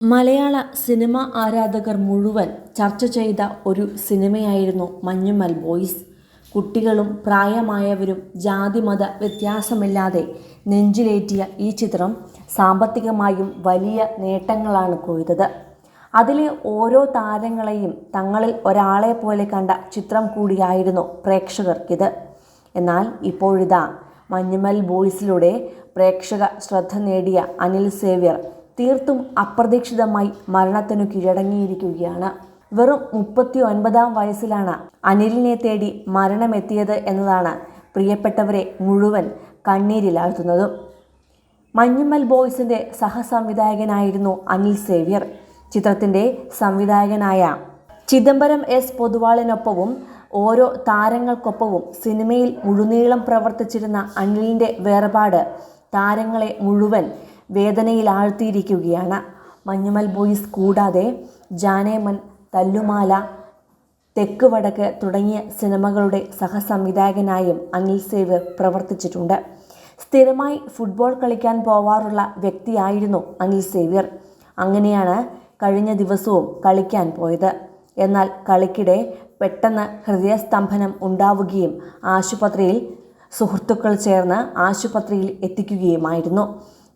മലയാള cinema ആരാധകർ മുഴുവൻ ചർച്ച ചെയ്ത ഒരു സിനിമയായിരുന്നു മഞ്ഞുമൽ ബോയ്സ്. കുട്ടികളും പ്രായമായവരും ജാതിമത വ്യത്യാസമില്ലാതെ നെഞ്ചിലേറ്റിയ ഈ ചിത്രം സാമ്പത്തികമായും വലിയ നേട്ടങ്ങളാണ് കൊയ്തത്. അതിലെ ഓരോ താരങ്ങളെയും തങ്ങളിൽ ഒരാളെ പോലെ കണ്ട ചിത്രം കൂടിയായിരുന്നു പ്രേക്ഷകർക്കിത്. എന്നാൽ ഇപ്പോഴിതാ മഞ്ഞുമൽ ബോയ്സിലൂടെ പ്രേക്ഷക ശ്രദ്ധ നേടിയ അനിൽ സേവ്യർ തീർത്തും അപ്രതീക്ഷിതമായി മരണത്തിനു കീഴടങ്ങിയിരിക്കുകയാണ്. വെറും മുപ്പത്തി ഒൻപതാം വയസ്സിലാണ് അനിലിനെ തേടി മരണമെത്തിയത് എന്നതാണ് പ്രിയപ്പെട്ടവരെ മുഴുവൻ കണ്ണീരിലാഴ്ത്തുന്നതും. മഞ്ഞുമ്മൽ ബോയ്സിന്റെ സഹസംവിധായകനായിരുന്നു അനിൽ സേവ്യർ. ചിത്രത്തിന്റെ സംവിധായകനായ ചിദംബരം എസ് പൊതുവാളിനൊപ്പവും ഓരോ താരങ്ങൾക്കൊപ്പവും സിനിമയിൽ മുഴുനീളം പ്രവർത്തിച്ചിരുന്ന അനിലിന്റെ വേർപാട് താരങ്ങളെ മുഴുവൻ വേദനയിലാഴ്ത്തിയിരിക്കുകയാണ് മഞ്ഞുമൽ ബോയ്സ് കൂടാതെ ജാനേമൻ തല്ലുമാല തെക്ക് വടക്ക് തുടങ്ങിയ സിനിമകളുടെ സഹസംവിധായകനായും അനിൽ സേവ് പ്രവർത്തിച്ചിട്ടുണ്ട്. സ്ഥിരമായി ഫുട്ബോൾ കളിക്കാൻ പോവാറുള്ള വ്യക്തിയായിരുന്നു അനിൽ സേവ്യർ. അങ്ങനെയാണ് കഴിഞ്ഞ ദിവസവും കളിക്കാൻ പോയത്. എന്നാൽ കളിക്കിടെ പെട്ടെന്ന് ഹൃദയസ്തംഭനം ഉണ്ടാവുകയും ആശുപത്രിയിൽ സുഹൃത്തുക്കൾ ചേർന്ന് ആശുപത്രിയിൽ എത്തിക്കുകയുമായിരുന്നു.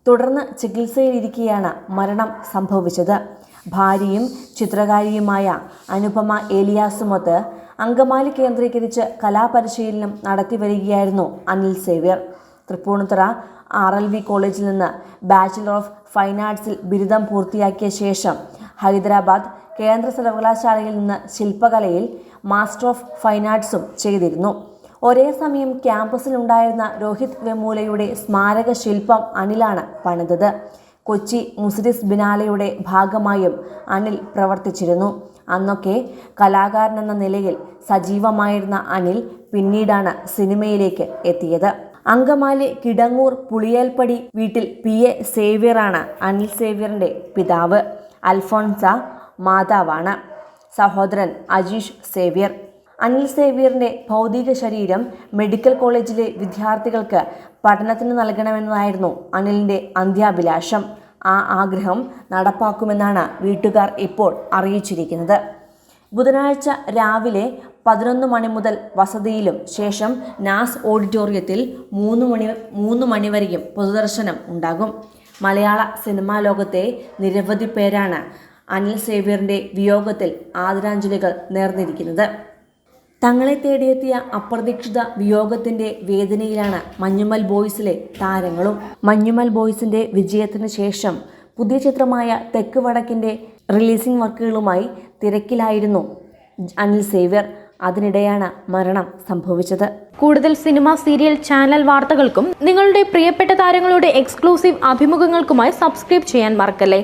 തുടർന്ന് ചികിത്സയിലിരിക്കെയാണ് മരണം സംഭവിച്ചത്. ഭാര്യയും ചിത്രകാരിയുമായ അനുപമ ഏലിയാസുമൊത്ത് അങ്കമാലി കേന്ദ്രീകരിച്ച് കലാപരിശീലനം നടത്തി വരികയായിരുന്നു Anil Xavier. Tripunithura R L V കോളേജിൽ നിന്ന് ബാച്ചിലർ ഓഫ് ഫൈൻ ആർട്സിൽ ബിരുദം പൂർത്തിയാക്കിയ ശേഷം ഹൈദരാബാദ് കേന്ദ്ര സർവകലാശാലയിൽ നിന്ന് ശില്പകലയിൽ മാസ്റ്റർ ഓഫ് ഫൈൻ ആർട്സും ചെയ്തിരുന്നു. ഒരേ സമയം ക്യാമ്പസിലുണ്ടായിരുന്ന രോഹിത് വെമൂലയുടെ സ്മാരക ശില്പം അനിലാണ് പണിതത്. കൊച്ചി മുസ്ലിസ് ബിനാലയുടെ ഭാഗമായും അനിൽ പ്രവർത്തിച്ചിരുന്നു. അന്നൊക്കെ കലാകാരൻ എന്ന നിലയിൽ സജീവമായിരുന്ന അനിൽ പിന്നീടാണ് സിനിമയിലേക്ക് എത്തിയത്. അങ്കമാലി കിടങ്ങൂർ പുളിയേൽപ്പടി വീട്ടിൽ പി. എ. സേവ്യറാണ് അനിൽ സേവ്യറിന്റെ പിതാവ്. അൽഫോൺസ മാതാവാണ്. സഹോദരൻ അജീഷ് സേവ്യർ. അനിൽ സേവ്യറിന്റെ ഭൗതിക ശരീരം മെഡിക്കൽ കോളേജിലെ വിദ്യാർത്ഥികൾക്ക് പഠനത്തിന് നൽകണമെന്നതായിരുന്നു അനിലിന്റെ അന്ത്യാഭിലാഷം. ആ ആഗ്രഹം നടപ്പാക്കുമെന്നാണ് വീട്ടുകാർ ഇപ്പോൾ അറിയിച്ചിരിക്കുന്നത്. ബുധനാഴ്ച രാവിലെ പതിനൊന്ന് മണി മുതൽ വസതിയിലും ശേഷം നാസ് ഓഡിറ്റോറിയത്തിൽ മൂന്ന് മണി മൂന്ന് മണിവരെയും പൊതുദർശനം ഉണ്ടാകും. മലയാള സിനിമാ ലോകത്തെ നിരവധി പേരാണ് അനിൽ സേവ്യറിന്റെ വിയോഗത്തിൽ ആദരാഞ്ജലികൾ നേർന്നിരിക്കുന്നത്. തങ്ങളെ തേടിയെത്തിയ അപ്രതീക്ഷിത വിയോഗത്തിന്റെ വേദനയിലാണ് മഞ്ഞുമൽ ബോയ്സിലെ താരങ്ങളും. മഞ്ഞുമൽ ബോയ്സിന്റെ വിജയത്തിന് ശേഷം പുതിയ ചിത്രമായ തെക്ക് വടക്കിന്റെ റിലീസിംഗ് വർക്കുകളുമായി തിരക്കിലായിരുന്നു അനിൽ സേവ്യർ. അതിനിടെയാണ് മരണം സംഭവിച്ചത്. കൂടുതൽ സിനിമ സീരിയൽ ചാനൽ വാർത്തകൾക്കും നിങ്ങളുടെ പ്രിയപ്പെട്ട താരങ്ങളുടെ എക്സ്ക്ലൂസീവ് അഭിമുഖങ്ങൾക്കുമായി സബ്സ്ക്രൈബ് ചെയ്യാൻ മറക്കല്ലേ?